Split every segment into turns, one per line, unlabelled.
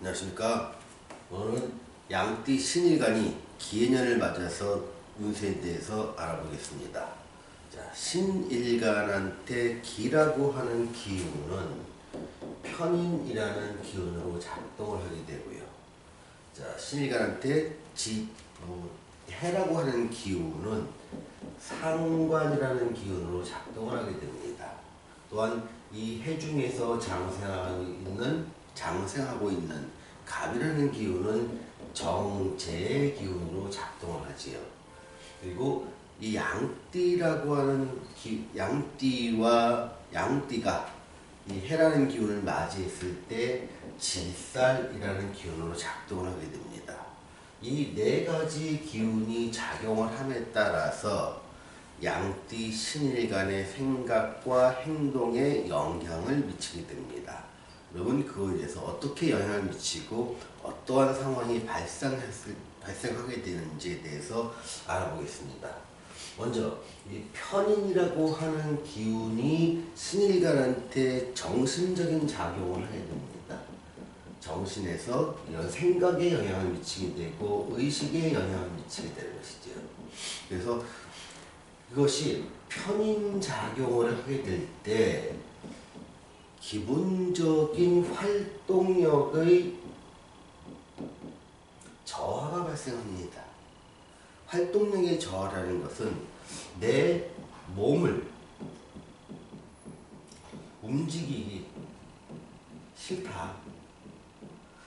안녕하십니까. 오늘은 양띠 신일간이 기해년을 맞아서 운세에 대해서 알아보겠습니다. 자, 신일간한테 기라고 하는 기운은 편인이라는 기운으로 작동을 하게 되고요. 자, 신일간한테 지, 어, 해라고 하는 기운은 상관이라는 기운으로 작동을 하게 됩니다. 또한 이 해 중에서 장생하고 있는 장생하고 있는 갑이라는 기운은 정제의 기운으로 작동을 하지요. 그리고 이 양띠라고 하는 기, 양띠와 양띠가 이 해라는 기운을 맞이했을 때 질살이라는 기운으로 작동을 하게 됩니다. 이 네 가지 기운이 작용을 함에 따라서 양띠 신일간의 생각과 행동에 영향을 미치게 됩니다. 여러분 그거에 대해서 어떻게 영향을 미치고 어떠한 상황이 발생했을, 발생하게 되는지에 대해서 알아보겠습니다. 먼저 이 편인이라고 하는 기운이 신일간한테 정신적인 작용을 하게 됩니다. 정신에서 이런 생각에 영향을 미치게 되고 의식에 영향을 미치게 되는 것이죠. 그래서 이것이 편인 작용을 하게 될때 기본적인 활동력의 저하가 발생합니다. 활동력의 저하라는 것은 내 몸을 움직이기 싫다.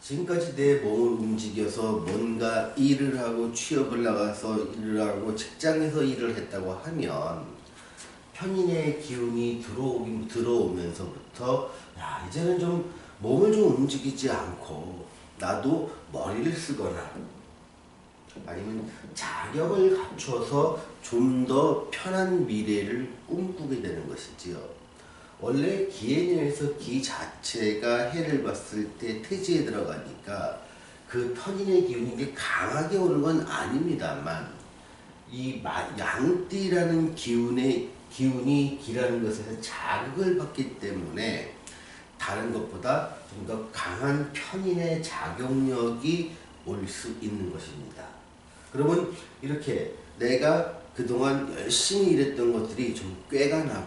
지금까지 내 몸을 움직여서 뭔가 일을 하고 취업을 나가서 일을 하고 직장에서 일을 했다고 하면 편인의 기운이 들어오긴 들어오면서부터 야 이제는 좀 몸을 좀 움직이지 않고 나도 머리를 쓰거나 아니면 자격을 갖춰서 좀 더 편한 미래를 꿈꾸게 되는 것이지요. 원래 기해년에서 기 자체가 해를 봤을 때 태지에 들어가니까 그 편인의 기운이 강하게 오는 건 아닙니다만 이 양띠라는 기운의 기운이 기라는 것에서 자극을 받기 때문에 다른 것보다 좀 더 강한 편인의 작용력이 올 수 있는 것입니다. 그러면 이렇게 내가 그동안 열심히 일했던 것들이 좀 꾀가 나고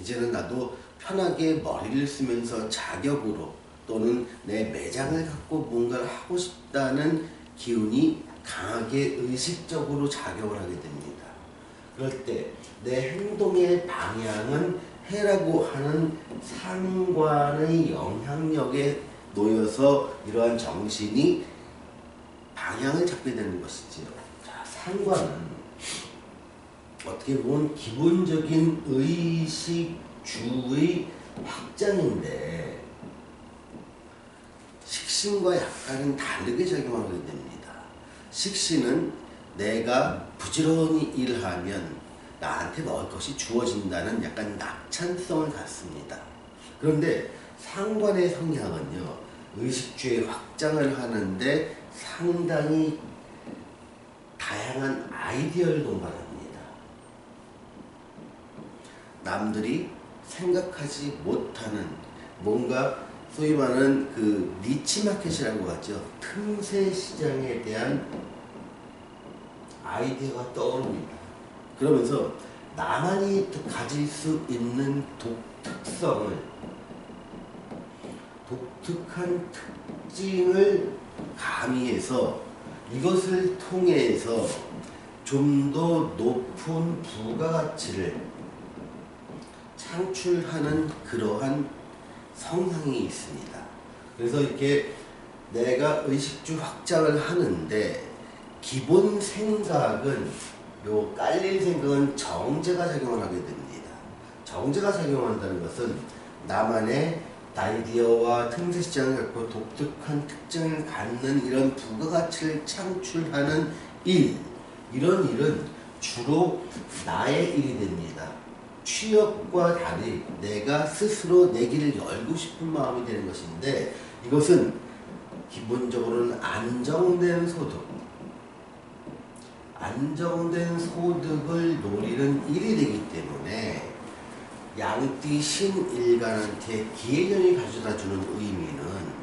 이제는 나도 편하게 머리를 쓰면서 자격으로 또는 내 매장을 갖고 뭔가를 하고 싶다는 기운이 강하게 의식적으로 작용을 하게 됩니다. 그럴 때 내 행동의 방향은 해라고 하는 상관의 영향력에 놓여서 이러한 정신이 방향을 잡게 되는 것이지요. 자, 상관은 어떻게 보면 기본적인 의식주의 확장인데 식신과 약간은 다르게 작용하게 됩니다. 식신은 내가 부지런히 일하면 나한테 먹을 것이 주어진다는 약간 낙찬성을 갖습니다. 그런데 상관의 성향은요, 의식주의 확장을 하는데 상당히 다양한 아이디어를 동반합니다. 남들이 생각하지 못하는 뭔가 소위 말하는 그 니치 마켓이라고 하죠. 틈새 시장에 대한 아이디어가 떠오릅니다. 그러면서 나만이 가질 수 있는 독특성을 독특한 특징을 가미해서 이것을 통해서 좀 더 높은 부가가치를 창출하는 그러한 성향이 있습니다. 그래서 이렇게 내가 의식주 확장을 하는데 기본 생각은 요 깔릴 생각은 정제가 작용을 하게 됩니다. 정제가 작용한다는 것은 나만의 아이디어와 틈새 시장을 갖고 독특한 특징을 갖는 이런 부가가치를 창출하는 일, 이런 일은 주로 나의 일이 됩니다. 취업과 달리 내가 스스로 내 길을 열고 싶은 마음이 되는 것인데 이것은 기본적으로는 안정된 소득, 안정된 소득을 노리는 일이 되기 때문에 양띠 신일간한테 기해년이 가져다 주는 의미는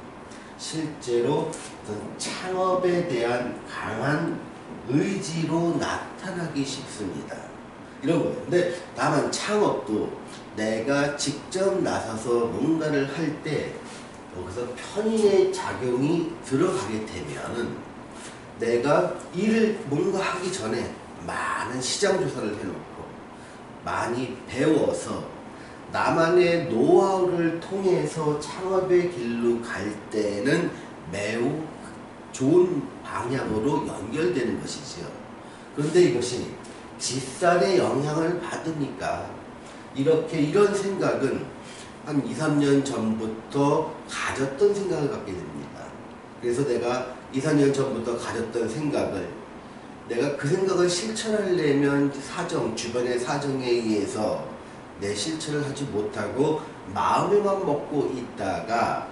실제로 어떤 창업에 대한 강한 의지로 나타나기 쉽습니다. 이런 거예요. 근데 다만 창업도 내가 직접 나서서 뭔가를 할때 여기서 편의의 작용이 들어가게 되면은 내가 일을 뭔가 하기 전에 많은 시장 조사를 해놓고 많이 배워서 나만의 노하우를 통해서 창업의 길로 갈 때는 매우 좋은 방향으로 연결되는 것이지요. 그런데 이것이 집살의 영향을 받으니까 이렇게 이런 생각은 한 2, 3년 전부터 가졌던 생각을 갖게 됩니다. 그래서 내가 2, 3년 전부터 가졌던 생각을 내가 그 생각을 실천하려면 사정, 주변의 사정에 의해서 내 실천을 하지 못하고 마음에만 먹고 있다가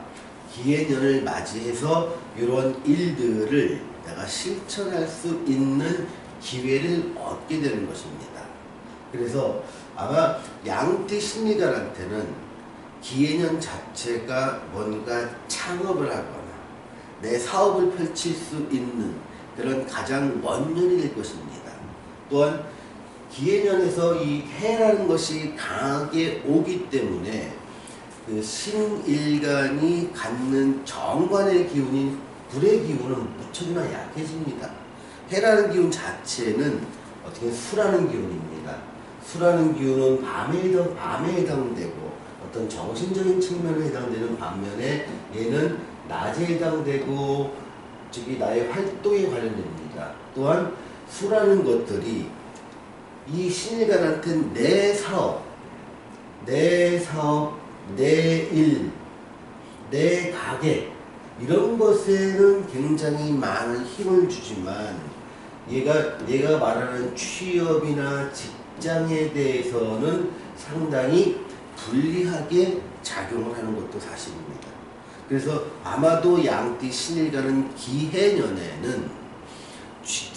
기해년을 맞이해서 이런 일들을 내가 실천할 수 있는 기회를 얻게 되는 것입니다. 그래서 아마 양띠 심리가한테는 기해년 자체가 뭔가 창업을 하거나 내 사업을 펼칠 수 있는 그런 가장 원년이 될 것입니다. 또한 기해년에서 이 해라는 것이 강하게 오기 때문에 그 신일간이 갖는 정관의 기운인 불의 기운은 무척이나 약해집니다. 해라는 기운 자체는 어떻게 수라는 기운입니다. 수라는 기운은 밤에 밤에 해당되고 어떤 정신적인 측면에 해당되는 반면에 얘는 낮에 해당되고 즉이 나의 활동에 관련됩니다. 또한 수라는 것들이 이 신일간한테는 내 사업, 내 사업, 내 일, 내 가게 이런 것에는 굉장히 많은 힘을 주지만 얘가 내가 말하는 취업이나 직장에 대해서는 상당히 불리하게 작용을 하는 것도 사실입니다. 그래서 아마도 양띠 신일가는 기해년에는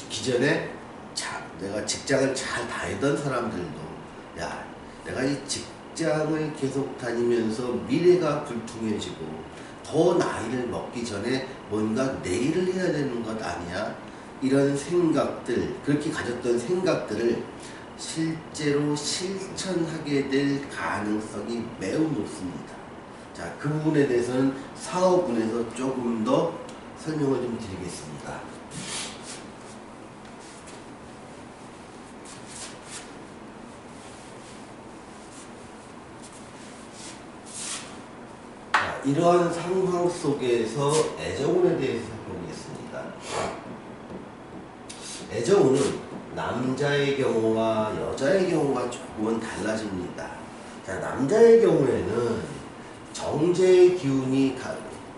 기전에 자, 내가 직장을 잘 다니던 사람들도 야 내가 이 직장을 계속 다니면서 미래가 불투명해지고 더 나이를 먹기 전에 뭔가 내일을 해야 되는 것 아니야? 이런 생각들 그렇게 가졌던 생각들을 실제로 실천하게 될 가능성이 매우 높습니다. 자, 그 부분에 대해서는 사업분에서 조금 더 설명을 좀 드리겠습니다. 자, 이러한 상황 속에서 애정운에 대해서 살펴보겠습니다. 애정운은 남자의 경우와 여자의 경우가 조금은 달라집니다. 자, 남자의 경우에는 정제의 기운이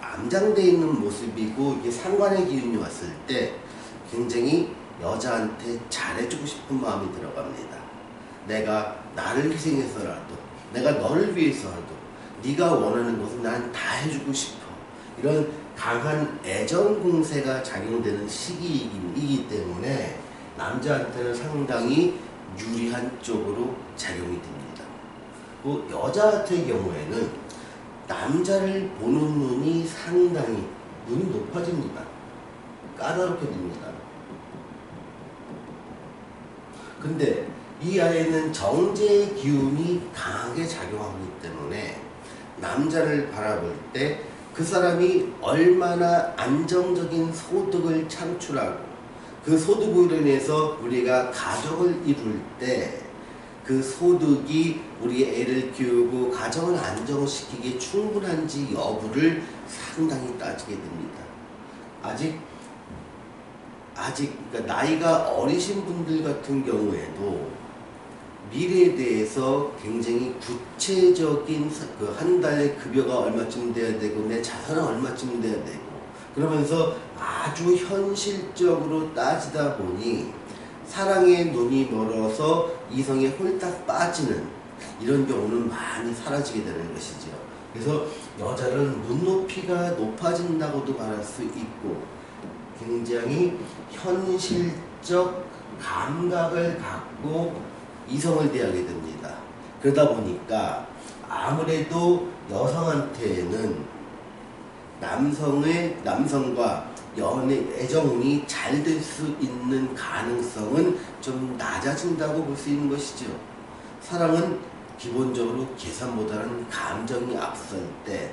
암장되어 있는 모습이고 이게 상관의 기운이 왔을 때 굉장히 여자한테 잘해주고 싶은 마음이 들어갑니다. 내가 나를 희생해서라도 내가 너를 위해서라도 네가 원하는 것을 난다 해주고 싶어. 이런 강한 애정 공세가 작용되는 시기이기 때문에 남자한테는 상당히 유리한 쪽으로 작용이 됩니다. 그 여자 같은 경우에는 남자를 보는 눈이 상당히 눈이 높아집니다. 까다롭게 됩니다. 근데 이 아이는 정제의 기운이 강하게 작용하기 때문에 남자를 바라볼 때 그 사람이 얼마나 안정적인 소득을 창출하고 그 소득으로 인해서 우리가 가족을 이룰 때 그 소득이 우리 애를 키우고 가정을 안정시키기에 충분한지 여부를 상당히 따지게 됩니다. 아직 아직 그러니까 나이가 어리신 분들 같은 경우에도 미래에 대해서 굉장히 구체적인 그 한 달에 급여가 얼마쯤 돼야 되고 내 자산은 얼마쯤 돼야 되고 그러면서 아주 현실적으로 따지다 보니 사랑의 눈이 멀어서 이성에 홀딱 빠지는 이런 경우는 많이 사라지게 되는 것이죠. 그래서 여자는 눈높이가 높아진다고도 말할 수 있고 굉장히 현실적 감각을 갖고 이성을 대하게 됩니다. 그러다 보니까 아무래도 여성한테는 남성의 남성과 연애 애정이 잘 될 수 있는 가능성은 좀 낮아진다고 볼 수 있는 것이죠. 사랑은 기본적으로 계산보다는 감정이 앞설 때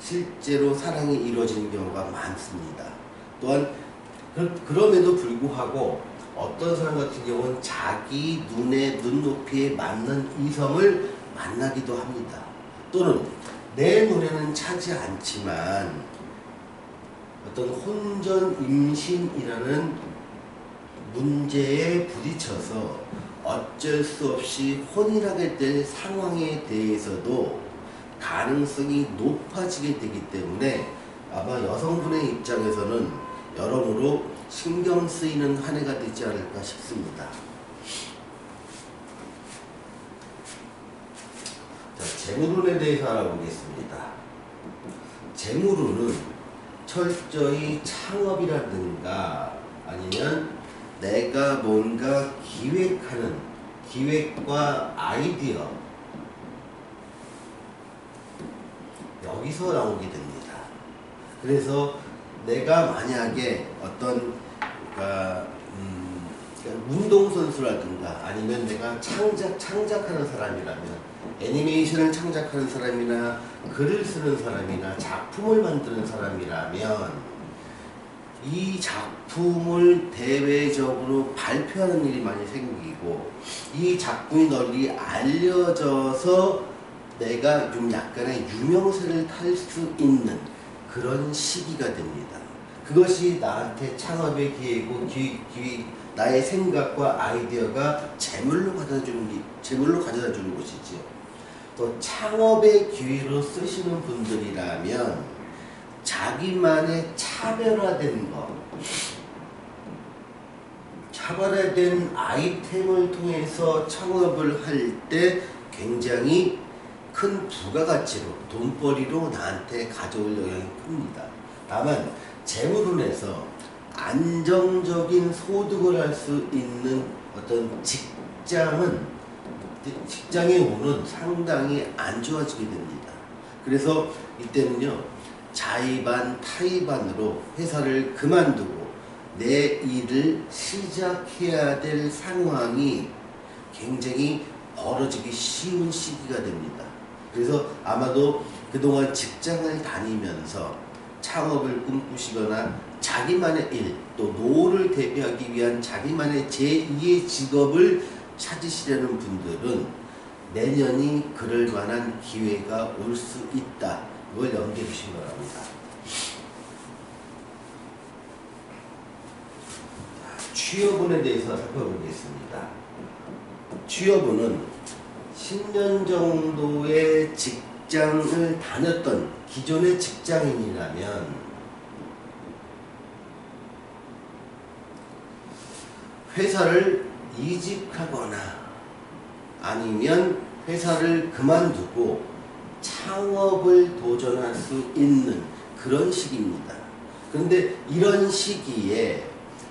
실제로 사랑이 이루어지는 경우가 많습니다. 또한 그- 그럼에도 불구하고 어떤 사람 같은 경우는 자기 눈에 눈높이에 맞는 이성을 만나기도 합니다. 또는 내 눈에는 차지 않지만 어떤 혼전 임신이라는 문제에 부딪혀서 어쩔 수 없이 혼인하게 될 상황에 대해서도 가능성이 높아지게 되기 때문에 아마 여성분의 입장에서는 여러모로 신경 쓰이는 한 해가 되지 않을까 싶습니다. 자, 재물운에 대해서 알아보겠습니다. 재물운은 철저히 창업이라든가 아니면 내가 뭔가 기획하는 기획과 아이디어 여기서 나오게 됩니다. 그래서 내가 만약에 어떤 그러니까, 음, 그러니까 운동선수라든가 아니면 내가 창작 창작하는 사람이라면 애니메이션을 창작하는 사람이나 글을 쓰는 사람이나 작품을 만드는 사람이라면 이 작품을 대외적으로 발표하는 일이 많이 생기고 이 작품이 널리 알려져서 내가 좀 약간의 유명세를 탈 수 있는 그런 시기가 됩니다. 그것이 나한테 창업의 기회고 기, 기, 나의 생각과 아이디어가 재물로 가져다 주는 게- 재물로 가져다 주는 것이지요. 또 창업의 기회로 쓰시는 분들이라면 자기만의 차별화된 것, 차별화된 아이템을 통해서 창업을 할 때 굉장히 큰 부가가치로 돈벌이로 나한테 가져올 영향이 큽니다. 다만 재물운에서 안정적인 소득을 할 수 있는 어떤 직장은 직장의 운은 상당히 안 좋아지게 됩니다. 그래서 이때는요 자의반 타의반으로 회사를 그만두고 내 일을 시작해야 될 상황이 굉장히 벌어지기 쉬운 시기가 됩니다. 그래서 아마도 그동안 직장을 다니면서 창업을 꿈꾸시거나 자기만의 일, 또 노를 대표하기 위한 자기만의 제2의 직업을 찾으시려는 분들은 내년이 그럴 만한 기회가 올 수 있다. 이걸 염두해 주시기 바랍니다. 취업운에 대해서 살펴보겠습니다. 취업운은 10년 정도의 직장을 다녔던 기존의 직장인이라면 회사를 이직하거나 아니면 회사를 그만두고 창업을 도전할 수 있는 그런 시기입니다. 그런데 이런 시기에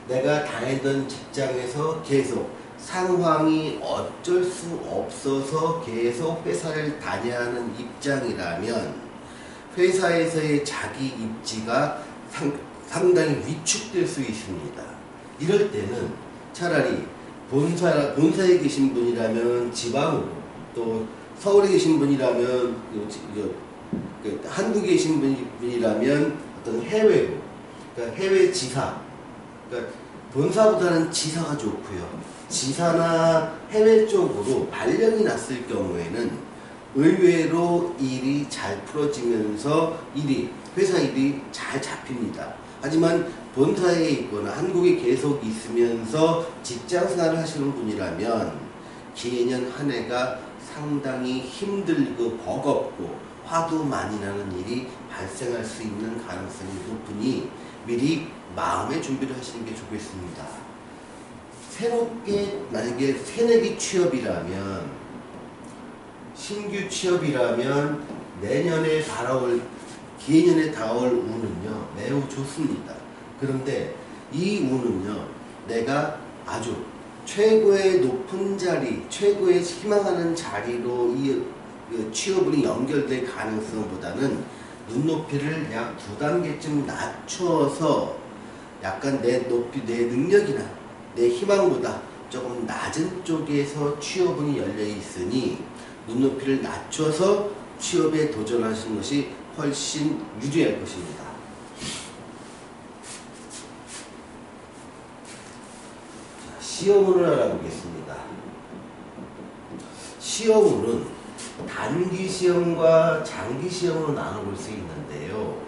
내가 다니던 직장에서 계속 상황이 어쩔 수 없어서 계속 회사를 다녀야 하는 입장이라면 회사에서의 자기 입지가 상, 상당히 위축될 수 있습니다. 이럴 때는 차라리 본사, 본사에 계신 분이라면 지방으로 또 서울에 계신 분이라면 그 한국에 계신 분이- 분이라면 어떤 해외로 그러니까 해외 지사 그러니까 본사보다는 지사가 좋고요. 지사나 해외 쪽으로 발령이 났을 경우에는 의외로 일이 잘 풀어지면서 일이 회사 일이 잘 잡힙니다. 하지만 본사에 있거나 한국에 계속 있으면서 직장 생활을 하시는 분이라면 기해년 한 해가 상당히 힘들고 버겁고 화도 많이 나는 일이 발생할 수 있는 가능성이 높으니 미리 마음의 준비를 하시는 게 좋겠습니다. 새롭게 만약에 새내기 취업이라면 신규 취업이라면 내년에 다가올 기해년에 다가올 운은요 매우 좋습니다. 그런데 이 운은요 내가 아주 최고의 높은 자리, 최고의 희망하는 자리로 이그 취업운이 연결될 가능성보다는 눈높이를 약 두 단계쯤 낮춰서 약간 내 높이, 내 능력이나 내 희망보다 조금 낮은 쪽에서 취업운이 열려 있으니 눈높이를 낮춰서 취업에 도전하시는 것이 훨씬 유리할 것입니다. 자, 시험운을 알아보겠습니다. 시험운은 단기 시험과 장기 시험으로 나눠볼 수 있는데요.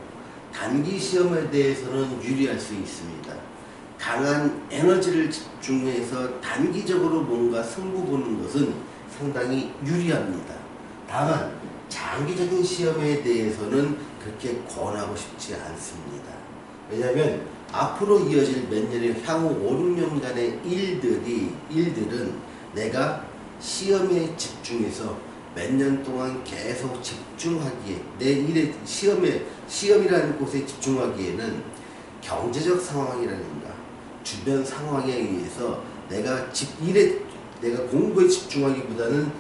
단기 시험에 대해서는 유리할 수 있습니다. 강한 에너지를 집중해서 단기적으로 뭔가 승부 보는 것은 상당히 유리합니다. 다만 장기적인 시험에 대해서는 그렇게 권하고 싶지 않습니다. 왜냐하면 앞으로 이어질 몇 년의 향후 5, 6년간의 일들이 일들은 내가 시험에 집중해서 몇 년 동안 계속 집중하기에 내 일에 시험에 시험이라는 곳에 집중하기에는 경제적 상황이라든가 주변 상황에 의해서 내가 집 일에 내가 공부에 집중하기보다는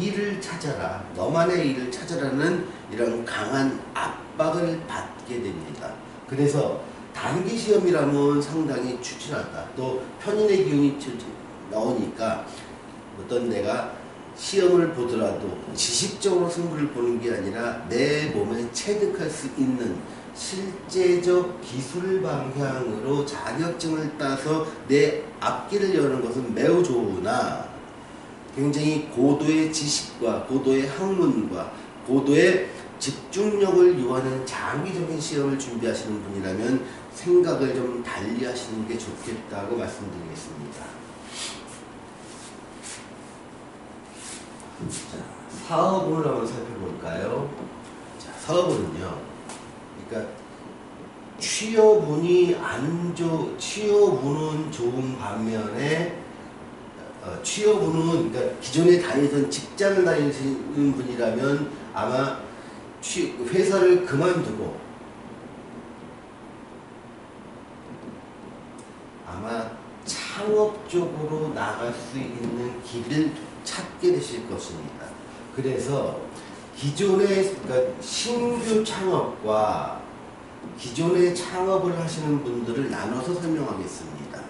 일을 찾아라 너만의 일을 찾아라는 이런 강한 압박을 받게 됩니다. 그래서 단기 시험이라면 상당히 추진하다. 또 편인의 기운이 나오니까 어떤 내가 시험을 보더라도 지식적으로 승부를 보는 게 아니라 내 몸에 체득할 수 있는 실제적 기술 방향으로 자격증을 따서 내 앞길을 여는 것은 매우 좋으나 굉장히 고도의 지식과 고도의 학문과 고도의 집중력을 요하는 장기적인 시험을 준비하시는 분이라면 생각을 좀 달리 하시는 게 좋겠다고 말씀드리겠습니다. 자, 사업을 한번 살펴볼까요? 자, 사업은요. 그러니까 취업운이 안 좋, 취업운은 좋은 반면에 어, 취업운은 그러니까 기존에 다니던 직장을 다니시는 분이라면 아마 취, 회사를 그만두고 아마 창업 쪽으로 나갈 수 있는 길을 찾게 되실 것입니다. 그래서 기존의 그러니까 신규 창업과 기존의 창업을 하시는 분들을 나눠서 설명하겠습니다.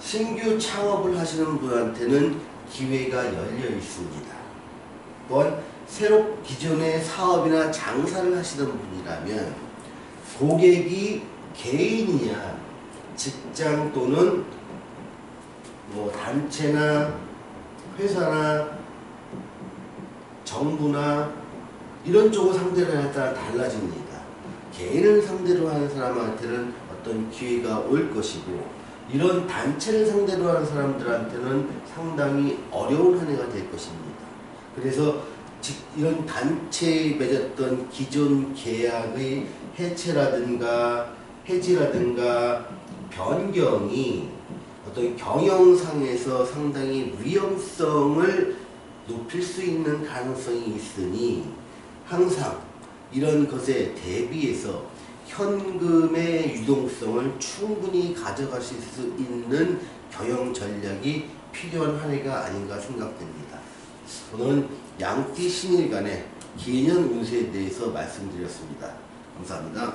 신규 창업을 하시는 분한테는 기회가 열려 있습니다. 또한 새로 기존의 사업이나 장사를 하시는 분이라면 고객이 개인이야 직장 또는 뭐 단체나 회사나 정부나 이런 쪽을 상대로 따라 달라집니다. 개인을 상대로 하는 사람한테는 어떤 기회가 올 것이고 이런 단체를 상대로 하는 사람들한테는 상당히 어려운 한 해가 될 것입니다. 그래서 이런 단체에 맺었던 기존 계약의 해체라든가 해지라든가 변경이 어떤 경영상에서 상당히 위험성을 높일 수 있는 가능성이 있으니 항상 이런 것에 대비해서 현금의 유동성을 충분히 가져가실 수 있는 경영 전략이 필요한 한 해가 아닌가 생각됩니다. 오늘은 양띠 신일간의 기년 운세에 대해서 말씀드렸습니다. 감사합니다.